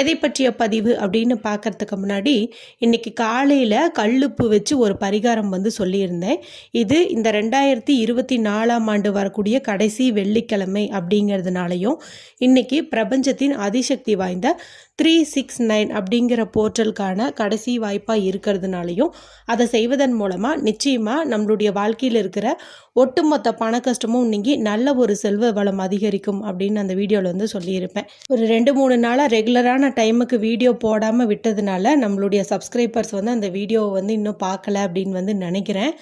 எதை பற்றிய பதிவு அப்படின்னு பார்க்கறதுக்கு முன்னாடி இன்றைக்கி காலையில் கல்லுப்பு வச்சு ஒரு பரிகாரம் வந்து சொல்லியிருந்தேன். இது இந்த ரெண்டாயிரத்தி இருபத்தி நாலாம் ஆண்டு வரக்கூடிய கடைசி வெள்ளிக்கிழமை அப்படிங்கிறதுனாலையும் இன்னைக்கு பிரபஞ்சத்தின் அதிசக்தி வாய்ந்த த்ரீ சிக்ஸ் நைன் அப்படிங்கிற போர்ட்டலுக்கான கடைசி வாய்ப்பாக இருக்கிறதுனாலையும் அதை செய்வதன் மூலமாக நிச்சயமாக நம்மளுடைய வாழ்க்கையில் இருக்கிற ஒட்டுமொத்த பண கஷ்டமும் நீங்கி நல்ல ஒரு செல்வ வளம் அதிகரிக்கும் அப்படின்னு அந்த வீடியோவில் வந்து சொல்லியிருப்பேன். ஒரு ரெண்டு மூணு நாளாக ரெகுலரான டைமுக்கு வீடியோ போடாமல் விட்டதுனால நம்மளுடைய சப்ஸ்கிரைபர்ஸ் வந்து அந்த வீடியோவை வந்து இன்னும் பார்க்கல அப்படின்னு வந்து நினைக்கிறேன்.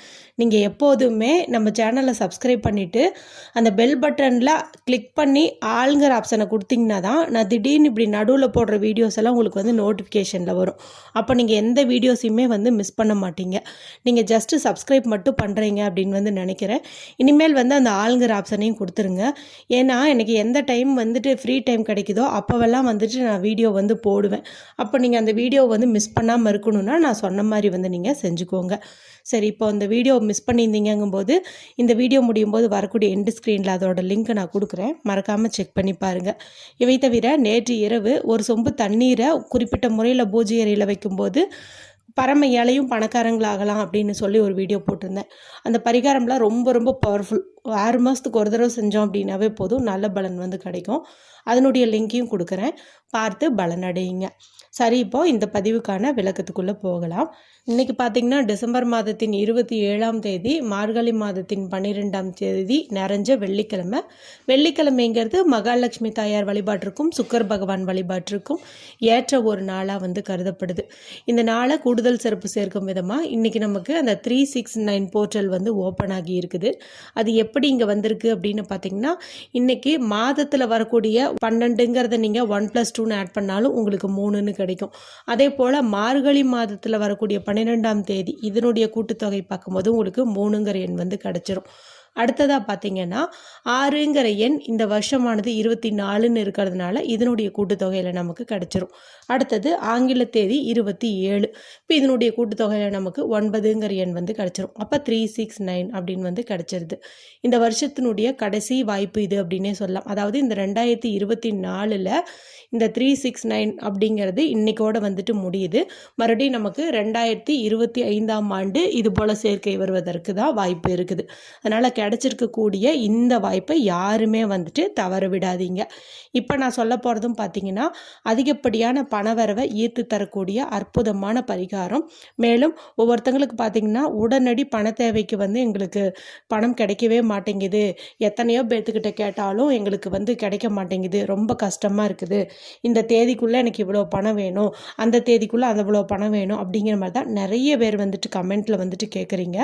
நீங்கள் எப்போதுமே நம்ம சேனலை சப்ஸ்கிரைப் பண்ணிவிட்டு அந்த பெல் பட்டனில் கிளிக் பண்ணி ஆளுங்கிற ஆப்ஷனை கொடுத்தீங்கன்னா தான் நான் திடீர்னு இப்படி நடுவில் போடுற வீடியோஸ் எல்லாம் உங்களுக்கு வந்து நோட்டிஃபிகேஷனில் வரும். அப்போ நீங்கள் எந்த வீடியோஸையுமே வந்து மிஸ் பண்ண மாட்டீங்க. நீங்கள் ஜஸ்ட்டு சப்ஸ்கிரைப் மட்டும் பண்ணுறீங்க அப்படின்னு வந்து நினைக்கிறேன். இனிமேல் வந்து அந்த ஆளுங்கிற ஆப்ஷனையும் கொடுத்துருங்க. ஏன்னா எனக்கு எந்த டைம் வந்துட்டு ஃப்ரீ டைம் கிடைக்குதோ அப்போவெல்லாம் வந்துட்டு நான் வீடியோ வந்து போடுவேன். அப்போ நீங்கள் அந்த வீடியோ வந்து மிஸ் பண்ணாமல் இருக்கணும்னா நான் சொன்ன மாதிரி வந்து நீங்கள் செஞ்சுக்கோங்க. சரி இப்போ அந்த வீடியோ மிஸ் பண்ணியிருந்தீங்கும்போது இந்த வீடியோ முடியும் போது வரக்கூடிய எண்டு ஸ்க்ரீனில் அதோட லிங்க்கை நான் கொடுக்குறேன். மறக்காமல் செக் பண்ணி பாருங்கள் இவை தவிர நேற்று இரவு ஒரு சொம்பு தண்ணீரை குறிப்பிட்ட முறையில் பூஜை அறையில் வைக்கும்போது பரம ஏழையும் பணக்காரங்களாகலாம் அப்படின்னு சொல்லி ஒரு வீடியோ போட்டிருந்தேன். அந்த பரிகாரம்லாம் ரொம்ப ரொம்ப பவர்ஃபுல் ஆறு மாதத்துக்கு ஒரு தடவை செஞ்சோம் அப்படின்னாவே போதும். நல்ல பலன் வந்து கிடைக்கும். அதனுடைய லிங்க்கையும் கொடுக்குறேன். பார்த்து பலனடையுங்க சரி இப்போது இந்த பதிவுக்கான விளக்கத்துக்குள்ளே போகலாம். இன்றைக்கி பார்த்தீங்கன்னா டிசம்பர் மாதத்தின் இருபத்தி ஏழாம் தேதி மார்கழி மாதத்தின் பன்னிரெண்டாம் தேதி நிறைஞ்ச வெள்ளிக்கிழமை. வெள்ளிக்கிழமைங்கிறது மகாலட்சுமி தாயார் வழிபாட்டிற்கும் சுக்கர் பகவான் வழிபாட்டிற்கும் ஏற்ற ஒரு நாளாக வந்து கருதப்படுது. இந்த நாளை கூடுதல் சிறப்பு சேர்க்கும் விதமாக இன்றைக்கி நமக்கு அந்த த்ரீ சிக்ஸ் நைன் போர்ட்டல் வந்து ஓப்பன் ஆகி இருக்குது. அது எப்படி இங்கே வந்திருக்கு அப்படின்னு பார்த்தீங்கன்னா இன்றைக்கி மாதத்தில் வரக்கூடிய பன்னெண்டுங்கிறத நீங்கள் ஒன் ப்ளஸ் டூன்னு ஆட் பண்ணாலும் உங்களுக்கு மூணுன்னு கிடைக்கும். அதே போல் மார்கழி மாதத்தில் வரக்கூடிய பன்னிரெண்டாம் தேதி இதனுடைய கூட்டுத்தொகை பார்க்கும்போது உங்களுக்கு மூணுங்கிற எண் வந்து கிடச்சிரும். அடுத்ததாக பார்த்தீங்கன்னா ஆறுங்கிற எண் இந்த வருஷமானது இருபத்தி நாலுன்னு இருக்கிறதுனால இதனுடைய கூட்டுத்தொகையில் நமக்கு கிடச்சிரும். அடுத்தது ஆங்கில தேதி இருபத்தி ஏழு. இப்போ இதனுடைய கூட்டுத்தொகையில் நமக்கு ஒன்பதுங்கிற எண் வந்து கிடச்சிரும். அப்போ த்ரீ சிக்ஸ் நைன் அப்படின்னு வந்து கிடச்சிருது. இந்த வருஷத்தினுடைய கடைசி வாய்ப்பு இது அப்படின்னே சொல்லலாம். அதாவது இந்த ரெண்டாயிரத்தி இருபத்தி நாலில் இந்த த்ரீ சிக்ஸ் நைன் அப்படிங்கிறது இன்றைக்கோடு வந்துட்டு முடியுது. மறுபடியும் நமக்கு ரெண்டாயிரத்தி இருபத்தி ஐந்தாம் ஆண்டு இது போல் சேர்க்கை வருவதற்கு தான் வாய்ப்பு இருக்குது. அதனால் கிடைச்சிருக்கக்கூடிய இந்த வாய்ப்பை யாருமே வந்துட்டு தவற விடாதீங்க. இப்போ நான் சொல்ல போகிறதும் பார்த்தீங்கன்னா அதிகப்படியான பணவரவை ஈர்த்து தரக்கூடிய அற்புதமான பரிகாரம். மேலும் ஒவ்வொருத்தங்களுக்கு பார்த்தீங்கன்னா உடனடி பண தேவைக்கு வந்து எங்களுக்கு பணம் கிடைக்கவே மாட்டேங்குது. எத்தனையோ பேர்த்துக்கிட்ட கேட்டாலும் எங்களுக்கு வந்து கிடைக்க மாட்டேங்குது. ரொம்ப கஷ்டமாக இருக்குது. இந்த தேதிக்குள்ளே எனக்கு இவ்வளோ பணம் வேணும். அந்த தேதிக்குள்ளே அந்த இவ்வளோ பணம் வேணும் அப்படிங்கிற மாதிரி தான் நிறைய பேர் வந்துட்டு கமெண்ட்டில் வந்துட்டு கேட்குறீங்க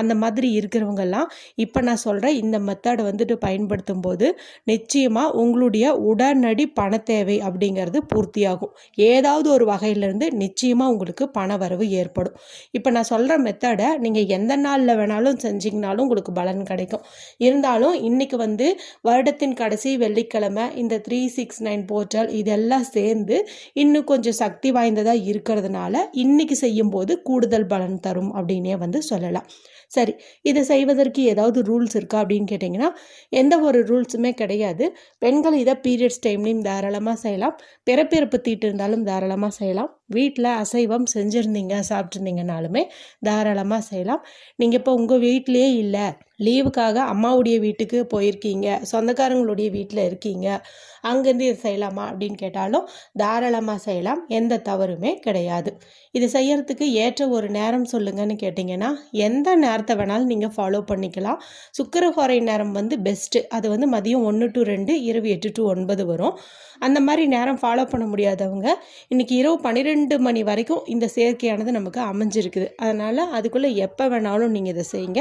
அந்த மாதிரி இருக்கிறவங்கெல்லாம் இப்போ இப்போ நான் சொல்கிறேன் இந்த மெத்தடை வந்துட்டு பயன்படுத்தும் போது நிச்சயமாக உங்களுடைய உடனடி பண தேவை அப்படிங்கிறது பூர்த்தியாகும். ஏதாவது ஒரு வகையிலேருந்து நிச்சயமாக உங்களுக்கு பண வரவு ஏற்படும். இப்போ நான் சொல்கிற மெத்தடை நீங்கள் எந்த நாளில் வேணாலும் செஞ்சிங்கனாலும் உங்களுக்கு பலன் கிடைக்கும். இருந்தாலும் இன்றைக்கி வந்து வருடத்தின் கடைசி வெள்ளிக்கிழமை இந்த த்ரீ சிக்ஸ் நைன் போர்ட்டல் இதெல்லாம் சேர்ந்து இன்னும் கொஞ்சம் சக்தி வாய்ந்ததாக இருக்கிறதுனால இன்றைக்கி செய்யும்போது கூடுதல் பலன் தரும் அப்படின்னே வந்து சொல்லலாம். சரி இதை செய்வதற்கு ஏதாவது ரூல்ஸ் இருக்கா அப்படின்னு கேட்டிங்கன்னா எந்த ஒரு ரூல்ஸுமே கிடையாது. பெண்கள் இதை பீரியட்ஸ் டைம்லையும் தாராளமாக செய்யலாம். பிறப்பிறப்பு தீட்டு இருந்தாலும் தாராளமாக செய்யலாம். வீட்டில் அசைவம் செஞ்சுருந்தீங்க சாப்பிட்ருந்தீங்கனாலுமே தாராளமாக செய்யலாம். நீங்கள் இப்போ உங்கள் வீட்டிலேயே இல்லை லீவுக்காக அம்மாவுடைய வீட்டுக்கு போயிருக்கீங்க சொந்தக்காரங்களுடைய வீட்டில் இருக்கீங்க அங்கேருந்து இது செய்யலாமா அப்படின்னு கேட்டாலும் தாராளமாக செய்யலாம் எந்த தவறுமே கிடையாது. இது செய்யறதுக்கு ஏற்ற ஒரு நேரம் சொல்லுங்கன்னு கேட்டிங்கன்னா எந்த நேரத்தை வேணாலும் நீங்கள் ஃபாலோ பண்ணிக்கலாம். சுக்கரஹோரை நேரம் வந்து பெஸ்ட்டு அது வந்து மதியம் ஒன்று டு ரெண்டு இரவு எட்டு டு ஒன்பது வரும். அந்த மாதிரி நேரம் ஃபாலோ பண்ண முடியாதவங்க இன்றைக்கி இரவு பன்னிரெண்டு பன்னெண்டு மணி வரைக்கும் இந்த சேர்க்கையானது நமக்கு அமைஞ்சிருக்குது. அதனால் அதுக்குள்ளே எப்போ வேணாலும் நீங்கள் இதை செய்யுங்க.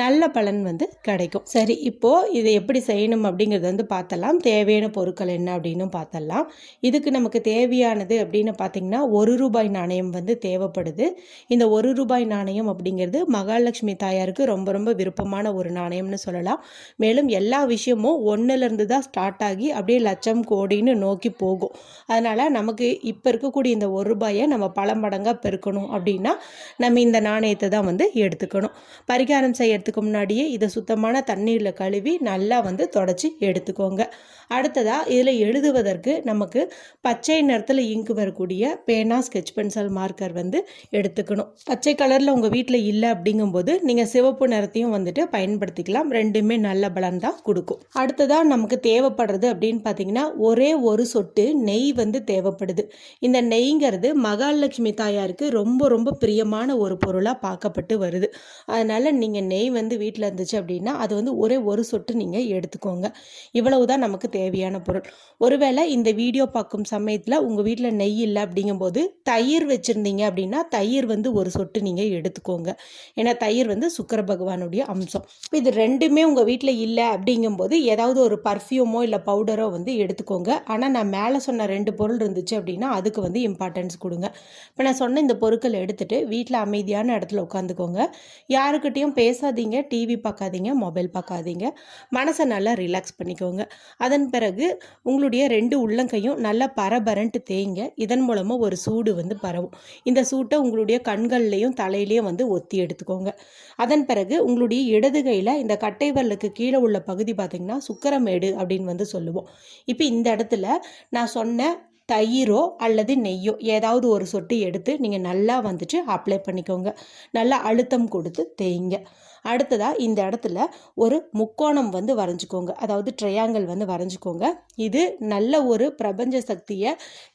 நல்ல பலன் வந்து கிடைக்கும். சரி இப்போது இதை எப்படி செய்யணும் அப்படிங்கிறது வந்து பார்த்தலாம். தேவையான பொருட்கள் என்ன அப்படின்னு பார்த்தலாம். இதுக்கு நமக்கு தேவையானது அப்படின்னு பார்த்தீங்கன்னா ஒரு ரூபாய் நாணயம் வந்து தேவைப்படுது. இந்த ஒரு ரூபாய் நாணயம் அப்படிங்கிறது மகாலட்சுமி தாயாருக்கு ரொம்ப ரொம்ப விருப்பமான ஒரு நாணயம்னு சொல்லலாம். மேலும் எல்லா விஷயமும் ஒன்றுலேருந்து தான் ஸ்டார்ட் ஆகி அப்படியே லட்சம் கோடின்னு நோக்கி போகும். அதனால் நமக்கு இப்போ இருக்கக்கூடிய இந்த ஒரு ரூபாயை நம்ம பல மடங்காக பெருக்கணும் அப்படின்னா நம்ம இந்த நாணயத்தை தான் வந்து எடுத்துக்கணும். பரிகாரம் செய்யறதுக்கு முன்னாடியே இதை சுத்தமான தண்ணீரில் கழுவி நல்லா வந்து தொடச்சி எடுத்துக்கோங்க. அடுத்ததாக இதில் எழுதுவதற்கு நமக்கு பச்சை நிறத்தில் இங்கு வரக்கூடிய பேனா ஸ்கெச் பென்சில் மார்க்கர் வந்து எடுத்துக்கணும். பச்சை கலரில் உங்கள் வீட்டில் இல்லை அப்படிங்கும்போது நீங்கள் சிவப்பு நிறத்தையும் வந்துட்டு பயன்படுத்திக்கலாம். ரெண்டுமே நல்ல பலன் தான் கொடுக்கும். அடுத்ததாக நமக்கு தேவைப்படுறது அப்படின்னு பார்த்தீங்கன்னா ஒரே ஒரு சொட்டு நெய் வந்து தேவைப்படுது. இந்த நெய்ங்கிறது மகாலட்சுமி தாயாருக்கு ரொம்ப ரொம்ப பிரியமான ஒரு பொருளாக பார்க்கப்பட்டு வருது. அதனால் நீங்கள் நெய் வந்து வீட்டில் இருந்துச்சு அப்படின்னா அது வந்து ஒரே ஒரு சொட்டு நீங்கள் எடுத்துக்கோங்க. இவ்வளவு தான் நமக்கு தேவையான பொருள். ஒருவேளை இந்த வீடியோ பார்க்கும் சமயத்தில் உங்கள் வீட்டில் நெய் இல்லை அப்படிங்கும்போது தயிர் வச்சுருந்தீங்க அப்படின்னா தயிர் வந்து ஒரு சொட்டு நீங்கள் எடுத்துக்கோங்க. ஏன்னா தயிர் வந்து சுக்கர பகவானுடைய அம்சம். இப்போ இது ரெண்டுமே உங்கள் வீட்டில் இல்லை அப்படிங்கும்போது ஏதாவது ஒரு பர்ஃப்யூமோ இல்லை பவுடரோ வந்து எடுத்துக்கோங்க. ஆனால் நான் மேலே சொன்ன ரெண்டு பொருள் இருந்துச்சு அப்படின்னா அதுக்கு வந்து இம்பார்ட்டன்ஸ் கொடுங்க. இப்போ நான் சொன்ன இந்த பொருட்கள் எடுத்துகிட்டு வீட்டில் அமைதியான இடத்துல உட்காந்துக்கோங்க. யாருக்கிட்டேயும் பேசாதீங்க டிவி பார்க்காதீங்க மொபைல் பார்க்காதீங்க. மனசை நல்லா ரிலாக்ஸ் பண்ணிக்கோங்க. அதன் பிறகு உங்களுடைய ரெண்டு உள்ளங்கையும் நல்லா பரபரன்ட்டு தேய்ங்க. இதன் மூலமாக ஒரு சூடு வந்து பரவும். இந்த சூட்டை உங்களுடைய கண்கள்லேயும் தலையிலையும் வந்து ஒத்தி எடுத்துக்கோங்க. அதன் பிறகு உங்களுடைய இடது கையில் இந்த கட்டை வரலுக்கு கீழே உள்ள பகுதி பார்த்திங்கன்னா சுக்கரமேடு அப்படின்னு வந்து சொல்லுவோம். இப்போ இந்த இடத்துல நான் சொன்ன தயிரோ அல்லது நெய்யோ ஏதாவது ஒரு சொட்டு எடுத்து நீங்கள் நல்லா வந்துட்டு அப்ளை பண்ணிக்கோங்க. நல்லா அழுத்தம் கொடுத்து தேய்ங்க. அடுத்ததாக இந்த இடத்துல ஒரு முக்கோணம் வந்து வரைஞ்சிக்கோங்க. அதாவது ட்ரையாங்கிள் வந்து வரைஞ்சிக்கோங்க. இது நல்ல ஒரு பிரபஞ்ச சக்தியை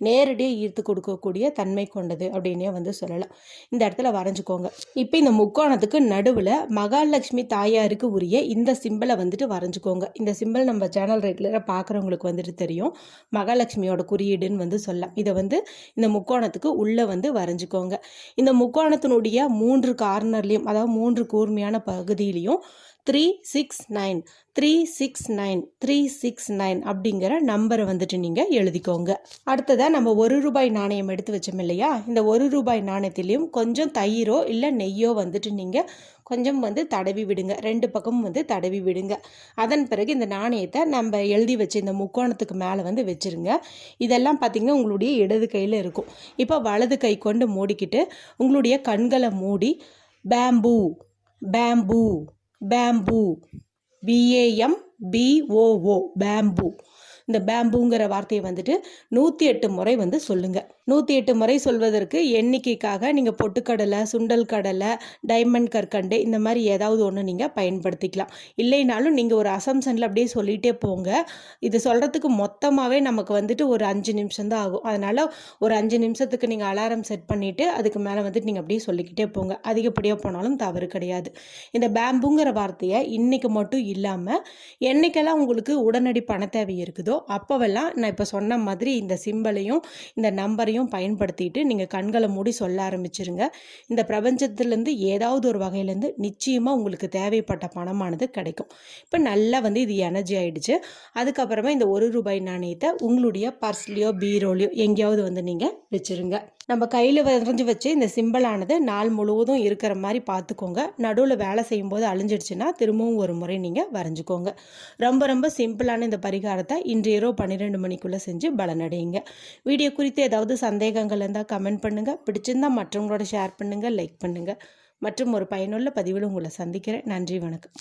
நேரடியாக ஈர்த்து கொடுக்கக்கூடிய தன்மை கொண்டது அப்படின்னே வந்து சொல்லலாம். இந்த இடத்துல வரைஞ்சிக்கோங்க. இப்போ இந்த முக்கோணத்துக்கு நடுவில் மகாலட்சுமி தாயாருக்கு உரிய இந்த சிம்பிளை வந்துட்டு வரைஞ்சிக்கோங்க. இந்த சிம்பிள் நம்ம சேனல் ரெகுலராக பார்க்குறவங்களுக்கு வந்துட்டு தெரியும். மகாலட்சுமியோட குறியீடுன்னு வந்து சொல்லலாம். இதை வந்து இந்த முக்கோணத்துக்கு உள்ளே வந்து வரைஞ்சிக்கோங்க. இந்த முக்கோணத்தினுடைய மூன்று கார்னர்லேயும் அதாவது மூன்று கூர்மையான பகுதியிலையும் three six nine three six nine three six nine அப்படிங்கிற நம்பரை வந்துட்டு நீங்கள் எழுதிக்கோங்க. அடுத்ததாக நம்ம ஒரு ரூபாய் நாணயம் எடுத்து வச்சோம் இல்லையா? இந்த ஒரு ரூபாய் நாணயத்திலையும் கொஞ்சம் தயிரோ இல்லை நெய்யோ வந்துட்டு நீங்கள் கொஞ்சம் வந்து தடவி விடுங்க. ரெண்டு பக்கமும் வந்து தடவி விடுங்க. அதன் பிறகு இந்த நாணயத்தை நம்ம எழுதி வச்சு இந்த முக்கோணத்துக்கு மேலே வந்து வச்சுருங்க. இதெல்லாம் பார்த்திங்கன்னா உங்களுடைய இடது கையில் இருக்கும். இப்போ வலது கை கொண்டு மூடிக்கிட்டு உங்களுடைய கண்களை மூடி bamboo bamboo bamboo BAM BOO bamboo இந்த பேம்புங்கிற வார்த்தையை வந்துட்டு நூற்றி எட்டு முறை வந்து சொல்லுங்கள் நூற்றி எட்டு முறை சொல்வதற்கு எண்ணிக்கைக்காக நீங்கள் பொட்டுக்கடலை சுண்டல் கடலை டைமண்ட் கற்கண்டு இந்த மாதிரி ஏதாவது ஒன்று நீங்கள் பயன்படுத்திக்கலாம். இல்லைனாலும் நீங்கள் ஒரு அசம்சனில் அப்படியே சொல்லிகிட்டே போங்க. இது சொல்கிறதுக்கு மொத்தமாகவே நமக்கு வந்துட்டு ஒரு அஞ்சு நிமிஷம் தான் ஆகும். அதனால் ஒரு அஞ்சு நிமிஷத்துக்கு நீங்கள் அலாரம் செட் பண்ணிவிட்டு அதுக்கு மேலே வந்துட்டு நீங்கள் அப்படியே சொல்லிக்கிட்டே போங்க. அதிகப்படியாக போனாலும் தவறு கிடையாது. இந்த பேம்புங்கிற வார்த்தையை இன்றைக்கு மட்டும் இல்லாமல் என்றைக்கெல்லாம் உங்களுக்கு உடனடி பண தேவை இருக்குதோ அப்போவெல்லாம் நான் இப்போ சொன்ன மாதிரி இந்த சிம்பலையும் இந்த நம்பரையும் பயன்படுத்திட்டு நீங்கள் கண்களை மூடி சொல்ல ஆரம்பிச்சிருங்க. இந்த பிரபஞ்சத்துலேருந்து ஏதாவது ஒரு வகையிலேருந்து நிச்சயமாக உங்களுக்கு தேவைப்பட்ட பணமானது கிடைக்கும். இப்போ நல்லா வந்து இது எனர்ஜி ஆகிடுச்சு அதுக்கப்புறமா இந்த ஒரு ரூபாய் நாணயத்தை உங்களுடைய பர்ஸ்லேயோ பீரோலையோ எங்கேயாவது வந்து நீங்கள் வச்சுருங்க. நம்ம கையில் வரைஞ்சி வச்சு இந்த சிம்பிளானது நாள் முழுவதும் இருக்கிற மாதிரி பார்த்துக்கோங்க. நடுவில் வேலை செய்யும்போது அழிஞ்சிடுச்சுன்னா திரும்பவும் ஒரு முறை நீங்கள் வரைஞ்சிக்கோங்க. ரொம்ப ரொம்ப சிம்பிளான இந்த பரிகாரத்தை இன்று இரவு பன்னிரெண்டு மணிக்குள்ளே செஞ்சு பலனடையுங்க. வீடியோ குறித்து ஏதாவது சந்தேகங்கள் இருந்தால் கமெண்ட் பண்ணுங்கள் பிடிச்சிருந்தால் மற்றவங்களோட ஷேர் பண்ணுங்கள் லைக் பண்ணுங்கள் மற்றும் ஒரு பயனுள்ள பதிவில் உங்களை சந்திக்கிறேன். நன்றி வணக்கம்.